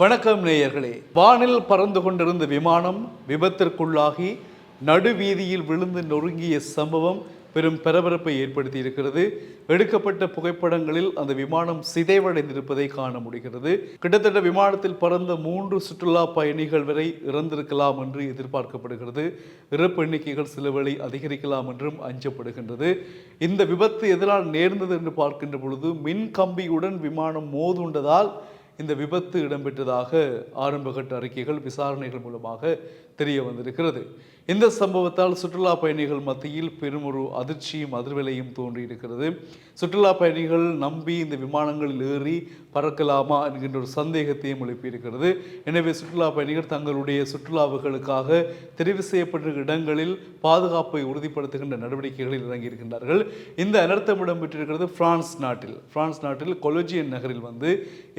வணக்கம் நேயர்களே. வானில் பறந்து கொண்டிருந்த விமானம் விபத்திற்குள்ளாகி நடுவீதியில் விழுந்து நொறுங்கிய சம்பவம் பெரும் பரபரப்பை ஏற்படுத்தி இருக்கிறது எடுக்கப்பட்ட புகைப்படங்களில் அந்த விமானம் சிதைவடைந்திருப்பதை காண முடிகிறது. கிட்டத்தட்ட விமானத்தில் பறந்த மூன்று சுற்றுலா பயணிகள் வரை இறந்திருக்கலாம் என்று எதிர்பார்க்கப்படுகிறது. இறப்பு எண்ணிக்கைகள் சில வேளை அதிகரிக்கலாம் என்றும் அஞ்சப்படுகின்றது. இந்த விபத்து எதனால் நேர்ந்தது என்று பார்க்கின்ற பொழுது மின் கம்பியுடன் விமானம் மோதுண்டதால் இந்த விபத்து இடம்பெற்றதாக ஆரம்பகட்ட அறிக்கைகள் விசாரணைகள் மூலமாக தெரிய வந்திருக்கிறது. இந்த சம்பவத்தால் சுற்றுலா பயணிகள் மத்தியில் பெரும் ஒரு அதிர்ச்சியும் அதிர்வலையும் தோன்றியிருக்கிறது சுற்றுலா பயணிகள் நம்பி இந்த விமானங்களில் ஏறி பறக்கலாமா என்கின்ற ஒரு சந்தேகத்தையும் எழுப்பியிருக்கிறது. எனவே சுற்றுலா பயணிகள் தங்களுடைய சுற்றுலாவுகளுக்காக தெரிவு செய்யப்பட்ட இடங்களில் பாதுகாப்பை உறுதிப்படுத்துகின்ற நடவடிக்கைகளில் இறங்கியிருக்கின்றார்கள். இந்த அனர்த்தம் இடம்பெற்றிருக்கிறது பிரான்ஸ் நாட்டில். பிரான்ஸ் நாட்டில் கொலோஜியன் நகரில் வந்து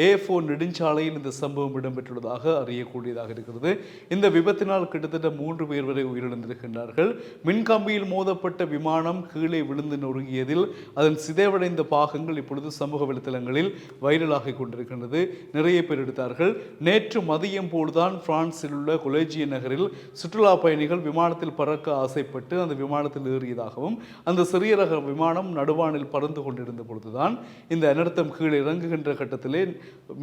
ஏ ஃபோர் நெடுஞ்சாலையில் இந்த சம்பவம் இடம்பெற்றுள்ளதாக அறியக்கூடியதாக இருக்கிறது. இந்த விபத்தினால் கிட்டத்தட்ட மூன்று பேர் வரை உயிரிழந்திருக்கின்றார்கள். மின்கம்பியில் மோதப்பட்ட விமானம் கீழே விழுந்து நொறுங்கியதில் அதன் சிதைவடைந்த பாகங்கள் இப்பொழுது சமூக வலைத்தளங்களில் வைரலாகி கொண்டிருக்கின்றது. நிறைய பேர் எடுத்தார்கள். நேற்று மதியம் போல்தான் பிரான்சில் உள்ள கொலேஜிய நகரில் சுற்றுலா பயணிகள் விமானத்தில் பறக்க ஆசைப்பட்டு அந்த விமானத்தில் ஏறியதாகவும் அந்த சிறிய ரக விமானம் நடுவானில் பறந்து கொண்டிருந்த பொழுதுதான் இந்த அனர்த்தம் கீழே இறங்குகின்ற கட்டத்திலே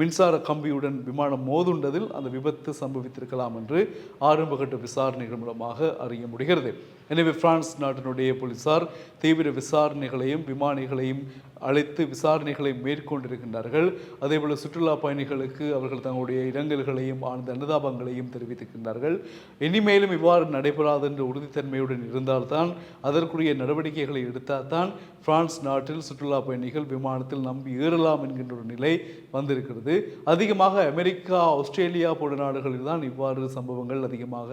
மின்சார கம்பியுடன் விமானம் மோதுண்டதில் அந்த விபத்து சம்பவித்திருக்கலாம் என்று ஆரம்பகட்ட விசாரணைகள் மூலமாக அறிய முடிகிறது. எனவே பிரான்ஸ் நாட்டினுடைய போலீசார் தீவிர விசாரணைகளையும் விமானிகளையும் அழைத்து விசாரணைகளை மேற்கொண்டிருக்கின்றார்கள். அதேபோல் சுற்றுலா பயணிகளுக்கு அவர்கள் தங்களுடைய இரங்கல்களையும் ஆழ்ந்த அனுதாபங்களையும் தெரிவித்திருக்கின்றார்கள். இனிமேலும் இவ்வாறு நடைபெறாது என்ற உறுதித்தன்மையுடன் இருந்தால்தான் அதற்குரிய நடவடிக்கைகளை எடுத்தால்தான் பிரான்ஸ் நாட்டில் சுற்றுலா பயணிகள் விமானத்தில் நம்பி ஏறலாம் என்கின்ற ஒரு நிலை வந்திருக்கிறது. அதிகமாக அமெரிக்கா ஆஸ்திரேலியா போன்ற நாடுகளில் தான் இவ்வாறு சம்பவங்கள் அதிகமாக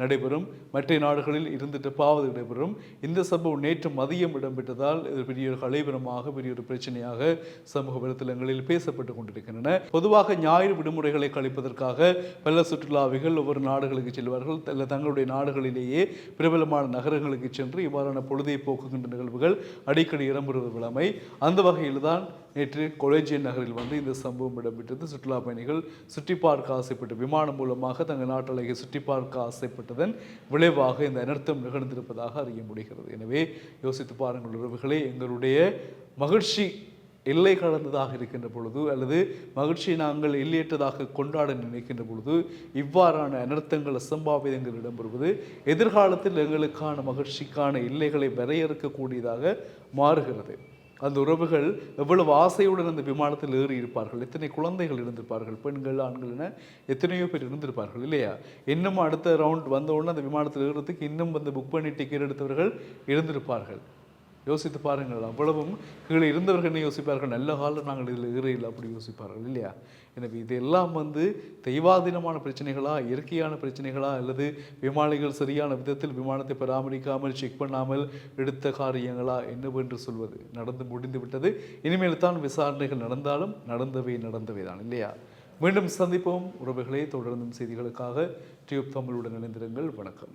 நடைபெறும். மற்ற நாடுகளில் இருந்துட்டப்பாவது நடைபெறும். இந்த சம்பவம் நேற்று மதியம் இடம்பெற்றதால் இது பெரிய ஒரு கலைபரமாக பெரிய ஒரு பிரச்சனையாக சமூக வலைத்தளங்களில் பேசப்பட்டு கொண்டிருக்கின்றன. பொதுவாக ஞாயிறு விடுமுறைகளை கழிப்பதற்காக பல சுற்றுலாவிகள் ஒவ்வொரு நாடுகளுக்கு செல்வார்கள். அல்ல தங்களுடைய நாடுகளிலேயே பிரபலமான நகரங்களுக்கு சென்று இவ்வாறான பொழுதை போக்குகின்ற நிகழ்வுகள் அடிக்கடி இடம்பெறுவது விழமை அந்த வகையில் தான் நேற்று கொலேஜியன் நகரில் வந்து இந்த சம்பவம் இடம்பெற்றது. சுற்றுலா பயணிகள் சுற்றி பார்க்க ஆசைப்பட்டு விமானம் மூலமாக தங்கள் நாட்டழகை சுற்றி பார்க்க ஆசைப்பட்டதன் விளைவாக இந்த அனர்த்தம் நிகழ்ந்திருப்பதாக அறிய முடிகிறது. எனவே யோசித்து பாருங்கள் உறவுகளே எங்களுடைய மகிழ்ச்சி எல்லை கடந்ததாக இருக்கின்ற பொழுது அல்லது மகிழ்ச்சியை நாங்கள் எல்லையற்றதாக கொண்டாட நினைக்கின்ற பொழுது இவ்வாறான அனர்த்தங்கள் அசம்பாவிதங்கள் இடம்பெறுவது எதிர்காலத்தில் எங்களுக்கான மகிழ்ச்சிக்கான எல்லைகளை வரையறுக்கக்கூடியதாக மாறுகிறது. அந்த உறவுகள் எவ்வளவு ஆசையுடன் அந்த விமானத்தில் ஏறி இருப்பார்கள் எத்தனை குழந்தைகள் இருந்திருப்பார்கள் பெண்கள் ஆண்கள் என எத்தனையோ பேர் இருந்திருப்பார்கள் இல்லையா? இன்னும் அடுத்த ரவுண்ட் வந்த உடனே அந்த விமானத்தில் ஏறுறதுக்கு இன்னும் வந்து புக் பண்ணி டிக்கெட் எடுத்தவர்கள் இருந்திருப்பார்கள். யோசித்து பாருங்கள். அவ்வளவும் கீழே இருந்தவர்கள் என்ன யோசிப்பார்கள்? நல்ல காலம் நாங்கள் இதில் ஏறையில் அப்படி யோசிப்பார்கள் இல்லையா? எனவே இதெல்லாம் வந்து தெய்வாதீனமான பிரச்சனைகளா இயற்கையான பிரச்சனைகளா அல்லது விமானிகள் சரியான விதத்தில் விமானத்தை பராமரிக்காமல் செக் பண்ணாமல் எடுத்த காரியங்களா என்னவென்று சொல்வது? நடந்து முடிந்து விட்டது. இனிமேல் தான் விசாரணைகள் நடந்தாலும் நடந்தவை நடந்தவை தான் இல்லையா? மீண்டும் சந்திப்போம். உறவுகளே தொடர்ந்தும் செய்திகளுக்காக டியூப் தமிழுடன் இணைந்திருங்கள். வணக்கம்.